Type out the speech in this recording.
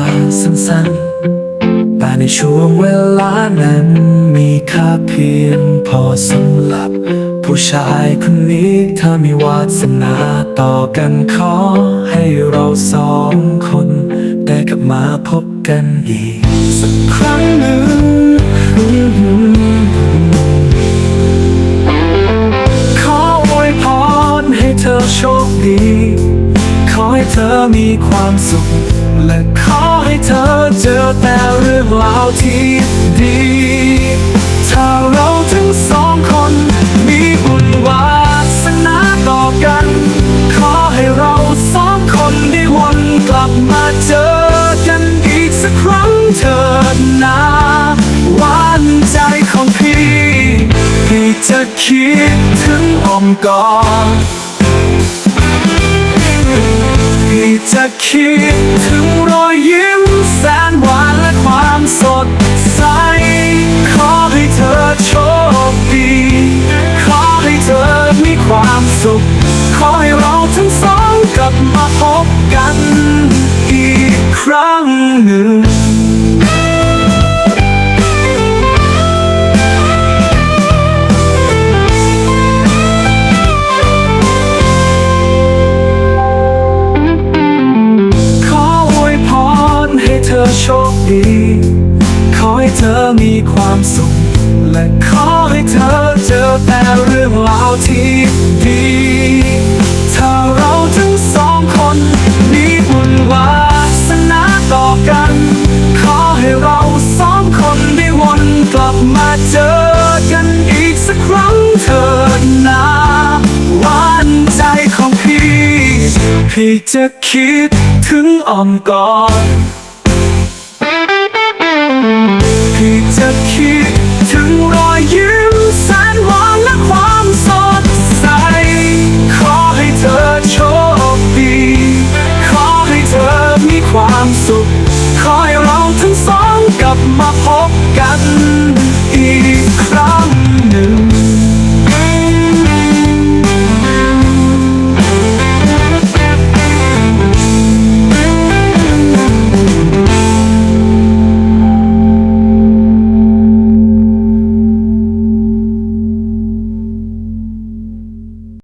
าสั้นๆ แต่ในช่วงเวลานั้นมีค่าเพียงพอสำหรับ ผู้ชายคนนี้ถ้ามีวาสนาต่อกันขอให้เราสองคน ได้กลับมาพบกันอีก สักครั้งหนึ่งขออวยพรให้เธอโชคดี ขอให้เธอมีความสุข และขอให้เธอเจอแต่เรื่องราวที่ดี ถ้าเราทั้งสองคน มีบุญวาสนาต่อกัน ขอให้เราสองคนได้วนกลับมาเจอกันอีกสักครั้งเถิดนะหวานใจของพี่พี่จะคิดถึงอมกอดพี่จะคิ อให้เธอมีความสุข และขอให้เธอเจอแต่เรื่องราวที่ดีถ้าเราทั้งสองคนมีบุญวาสนาต่อกัน ขอให้เราสองคนได้วนกลับมาเจอกันอีกสักครั้งเถิดนะหวานใจของพี่ พี่จะคิดถึงอ้อมกอดพี่จะคิด